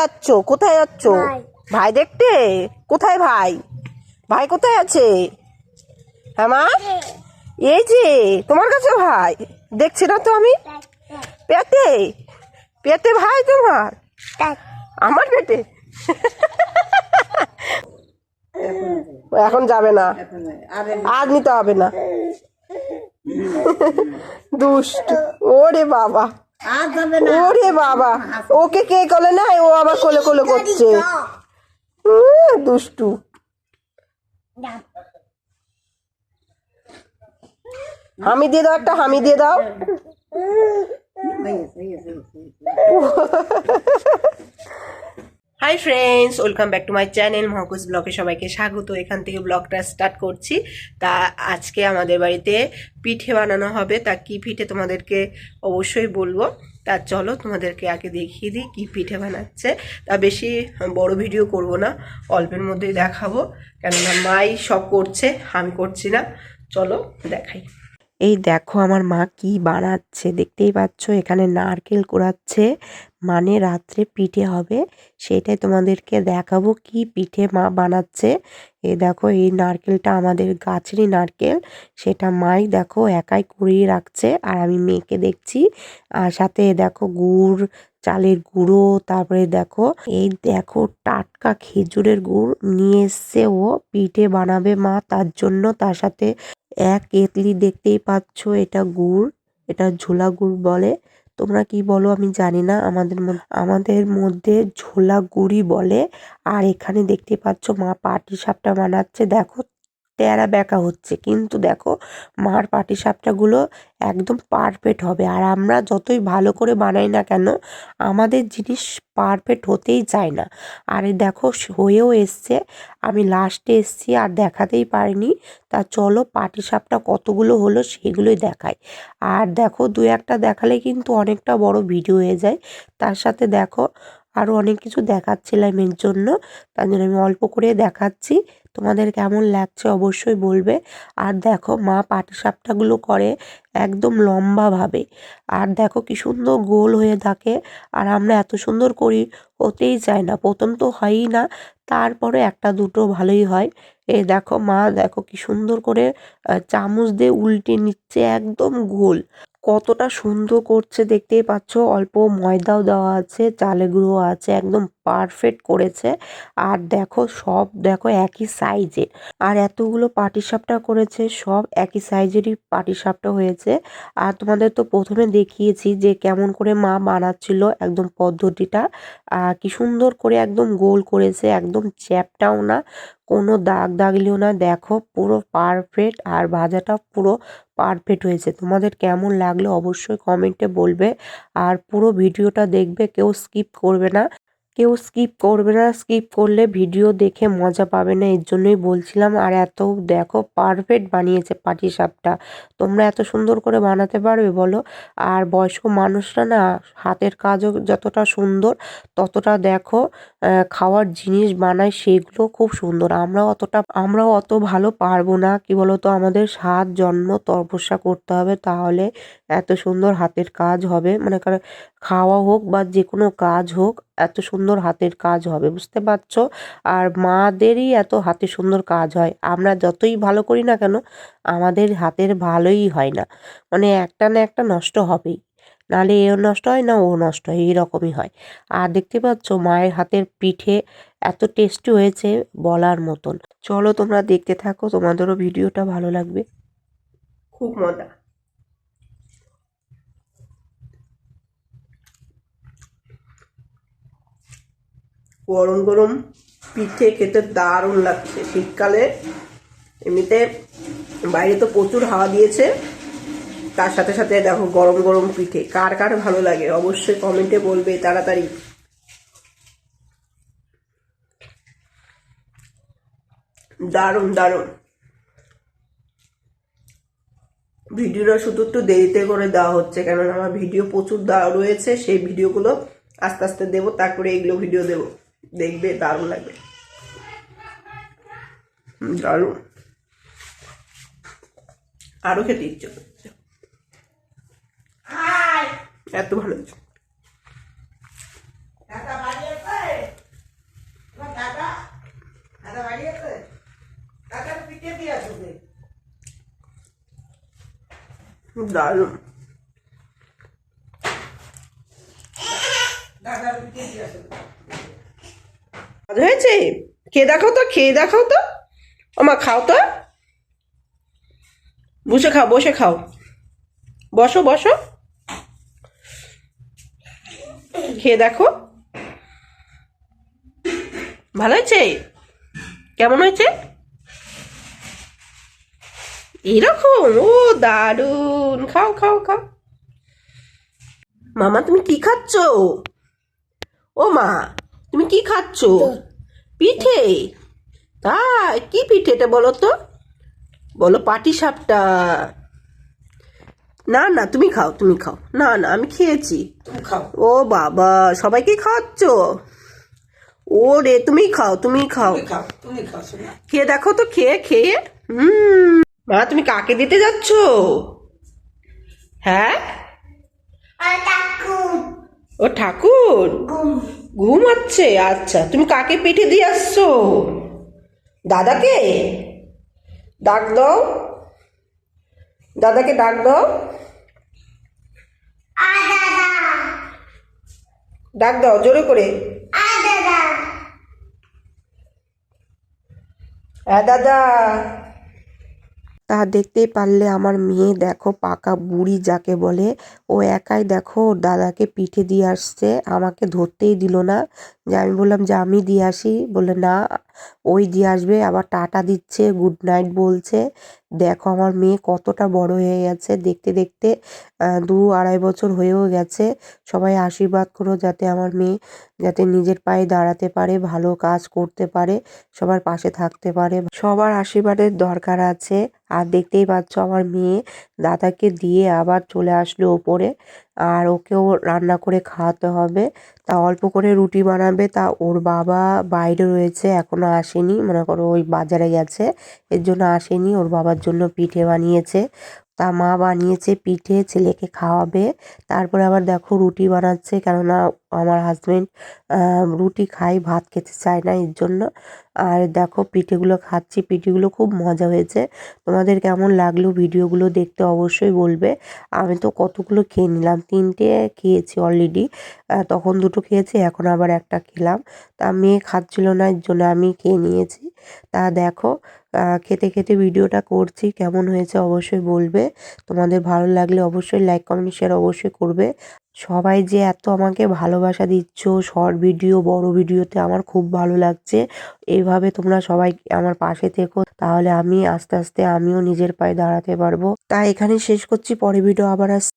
যাচ্ছ কোথায় যাচ্ছ ভাই। দেখতে? কোথায় ভাই? ভাই কোথায় আছে? হ্যাঁ মা? এই যে তোমার কাছে ভাই। দেখছি না তো আমি? পেটে? পেটে ভাই তোমার? আমার পেটে? এখন যাবে না। আর নিতে হবে না। দুষ্ট। ওরে বাবা। ওরে বাবা। ওকে কে কোলে না? ও আবার কোলে কোলে করছে। দুষ্টু। হামি দিয়ে দাও একটা হামি দিয়ে দাও। হয়েছে। Hi friends welcome back to my channel মহকুশ ব্লগে সবাইকে স্বাগত। এখান থেকে ব্লগটা স্টার্ট করছি। তা আজকে আমাদের বাড়িতে পিঠে বানানো হবে। তা কি পিঠে তোমাদেরকে অবশ্যই বলব। তা চলো তোমাদেরকে আগে দেখিয়ে দিই কি পিঠে বানাচ্ছে। তা বেশি বড় ভিডিও করব না, অল্পের মধ্যেই দেখাবো। কেননা মাই সব করছে, আমি করছি না। চলো দেখাই। এই দেখো আমার মা কি বানাচ্ছে, দেখতেই পাচ্ছ? এখানে নারকেল কোড়াচ্ছে। মানে রাত্রে পিঠে হবে। সেটাই তোমাদেরকে দেখাবো কি পিঠে মা বানাচ্ছে। এই দেখো, এই নারকেলটা আমাদের গাছেরই নারকেল। সেটা মাই দেখো একাই কুড়িয়ে রাখছে আর আমি মেয়েকে দেখছি। আর সাথে দেখো গুড়, চালের গুঁড়ো, তারপরে দেখো, এই দেখো টাটকা খেজুরের গুড় নিয়ে এসছে ও। পিঠে বানাবে মা, তার জন্য তার সাথে এক কেতলি দেখতেই পাচ্ছ, এটা গুড়, এটা ঝোলা গুড় বলে। তোমরা কি বলো আমি জানি না, আমাদের আমাদের মধ্যে ঝোলা গুড়ি বলে। আর এখানে দেখতে পাচ্ছ মা পাটি সাপটা বানাচ্ছে, দেখো তেরা বেঁকা হচ্ছে। কিন্তু দেখো, মার পাটি সাপটাগুলো একদম পারফেক্ট হবে। আর আমরা যতই ভালো করে বানাই না কেন, আমাদের জিনিস পারফেক্ট হতেই চায় না। আর দেখো, হয়েও এসছে। আমি লাস্টে এসছি, আর দেখাতেই পারিনি। তা চলো পাটি সাপটা কতগুলো হলো সেগুলোই দেখাই। আর দেখো, দু একটা দেখালে কিন্তু অনেকটা বড় ভিডিও হয়ে যায়। তার সাথে দেখো আরও অনেক কিছু দেখাচ্ছিলাম এর জন্য। তার জন্য আমি অল্প করে দেখাচ্ছি। তোমাদের কেমন লাগছে অবশ্যই বলবে। আর দেখো, মা পাটিসাপটাগুলো করে একদম লম্বাভাবে। আর দেখো কি সুন্দর গোল হয়ে থাকে। আর আমরা এত সুন্দর করি, হতেই চায় না। প্রথম তো হয়ই না, তারপরে একটা দুটো ভালোই হয়। এ দেখো মা, দেখো কি সুন্দর করে চামচ দিয়ে উল্টে নিচ্ছে একদম গোল। কতটা সুন্দর করছে দেখতেই পাচ্ছ। অল্প ময়দাও দেওয়া আছে চালে গুঁড়ো আছে, একদম পারফেক্ট করেছে। আর দেখো সব, দেখো একই সাইজের আর এতগুলো পাটিসাপটা করেছে, সব একই সাইজেরই পাটিসাপটা হয়েছে। আর তোমাদের তো প্রথমে দেখিয়েছি যে কেমন করে মা বানাচ্ছিল একদম পদ্ধতিটা। কি সুন্দর করে একদম গোল করেছে, একদম চ্যাপটাও না। কোনো দাগ দাগলেও না। দেখো, পুরো পারফেক্ট আর ভাজাটা পুরো পারফেক্ট হয়েছে। তোমাদের কেমন লাগল অবশ্যই কমেন্টে বলবে। আর পুরো ভিডিওটা দেখবে, কেউ স্কিপ করবে না। কেউ স্কিপ করবে না স্কিপ করলে ভিডিও দেখে মজা পাবে না, এর জন্যই বলছিলাম। আর এত, দেখো পারফেক্ট বানিয়েছে পাটি সাপটা। তোমরা এত সুন্দর করে বানাতে পারবে, বলো। আর বয়স্ক মানুষরা না, হাতের কাজও যতটা সুন্দর, ততটা দেখো খাওয়ার জিনিস বানায়, সেগুলো খুব সুন্দর। আমরা অতটা আমরাও অত ভালো পারব না, কি বলতো? আমাদের সাত জন্ম তপস্যা করতে হবে, তাহলে এত সুন্দর হাতের কাজ হবে। মানে খাওয়া হোক বা যে কোনো কাজ হোক এত সুন্দর হাতের কাজ হবে, বুঝতে পারছ? আর মাদেরই এত হাতে সুন্দর কাজ হয়, আমরা যতই ভালো করি না কেন, আমাদের হাতের ভালোই হয় না। মানে একটা না একটা নষ্ট হবেই, নাহলে এও নষ্ট হয়, না ও নষ্ট হয়, এইরকমই হয়। আর দেখতে পাচ্ছ, মায়ের হাতের পিঠে এত টেস্টি হয়েছে বলার মতন। চলো তোমরা দেখতে থাকো, তোমাদেরও ভিডিওটা ভালো লাগবে। খুব মজা। গরম গরম পিঠে খেতে দারুণ লাগছে। শীতকালে এমনিতে বাইরে তো প্রচুর হাওয়া দিয়েছে। তার সাথে সাথে দেখো গরম গরম পিঠে, কার কার ভালো লাগে? অবশ্যই কমেন্টে বলবে তাড়াতাড়ি। দারুণ দারুণ। ভিডিওটা শুধু একটু দেরিতে করে দেওয়া হচ্ছে, কেননা আমার ভিডিও প্রচুর রয়েছে, সেই ভিডিওগুলো আস্তে আস্তে দেবো, তারপরে এগুলো ভিডিও দেবো। দেখবে দারুণ লাগবে। দারুণ। আরও খেতে ইচ্ছে করছে। এত ভালো দারুণ। দাদার পিঠে দিয়ে আসবে। মজা হয়েছে? খেয়ে দেখাও তো, খেয়ে দেখাও তো। ওমা খাও তো। বসে খাও বসে খাও। বসো বসো। খেয়ে দেখো। ভালো হয়েছে? কেমন হয়েছে? এরকম, ও দারুণ খাও খাও খাও। মামা, তুমি কি খাচ্ছ? ও মা তুমি কি খাচ্ছ? পিঠে? তাই কি পিঠে এটা বলো তো? বলো পাটি সাপটা। না না তুমি খাও তুমি খাও। না না আমি খেয়েছি। তুমি খাও। ও বাবা সবাইকে খাওয়াচ্ছ ও রে তুমি খাও তুমি খাও। খাও তুমি খেয়ে দেখো তো খেয়ে খেয়ে। হুম। মা তুমি কাকে দিতে যাচ্ছ? হ্যাঁ? ও ঠাকুর। ঘুমাচ্ছে? আচ্ছা তুমি কাকে পিঠে দিয়ে আসছো? দাদাকে? ডাক দাও। দাদাকে ডাক দাও। ডাক দাও, জোরে করে। হ্যাঁ দাদা। তা দেখতেই পারলে আমার মেয়ে দেখো পাকা বুড়ি যাকে বলে। ও একাই দেখো ওর দাদাকে পিঠে দিয়ে আসছে, আমাকে ধরতেই দিল না। যে আমি বললাম, যে আমি দিয়ে আসি? বলে না, ওই দিয়ে আসবে, আবার টাটা দিচ্ছে, গুড নাইট বলছে। দেখো আমার মেয়ে কতটা বড় হয়ে গেছে। দেখতে দেখতে দু আড়াই বছর হয়েও গেছে। সবাই আশীর্বাদ করো যাতে আমার মেয়ে যাতে নিজের পায়ে দাঁড়াতে পারে, ভালো কাজ করতে পারে, সবার পাশে থাকতে পারে। সবার আশীর্বাদের দরকার আছে। আর দেখতেই পাচ্ছ আমার মেয়ে দাদাকে দিয়ে আবার চলে আসলো ওপরে। আর ওকেও রান্না করে খাওয়াতে হবে। তা অল্প করে রুটি বানাবে। তা ওর বাবা বাইরে রয়েছে, এখনও আসেনি। মনে করো ওই বাজারে গেছে। এর জন্য আসেনি, ওর বাবার জন্য পিঠে বানিয়েছে। তা মা বানিয়েছে, পিঠে ছেলেকে খাওয়াবে। তারপরে আবার দেখো রুটি বানাচ্ছে, কেননা আমার হাজবেন্ড রুটি খাই ভাত খেতে চায় না এর জন্য। আর দেখো পিঠেগুলো খাচ্ছি, পিঠেগুলো খুব মজা হয়েছে। তোমাদের কেমন লাগল ভিডিওগুলো দেখতে অবশ্যই বলবে। আমি তো কতগুলো খেয়ে নিলাম, তিনটে খেয়েছি অলরেডি তখন দুটো খেয়েছি, এখন আবার একটা খেলাম। তা মেয়ে খাচ্ছিল না, এর জন্য আমি খেয়ে নিয়েছি। তা দেখো খেতে খেতে ভিডিওটা করছি, কেমন হয়েছে অবশ্যই বলবে। তোমাদের ভালো লাগলে অবশ্যই লাইক কমেন্ট শেয়ার অবশ্যই করবে। সবাই যে এত আমাকে ভালোবাসা দিচ্ছ শর্ট ভিডিও বড় ভিডিওতে আমার খুব ভালো লাগছে। এইভাবে তোমরা সবাই আমার পাশে থেকো, তাহলে আমি আস্তে আস্তে আমিও নিজের পায়ে দাঁড়াতে পারব। তাই এখানে শেষ করছি, পরে ভিডিও আবার আস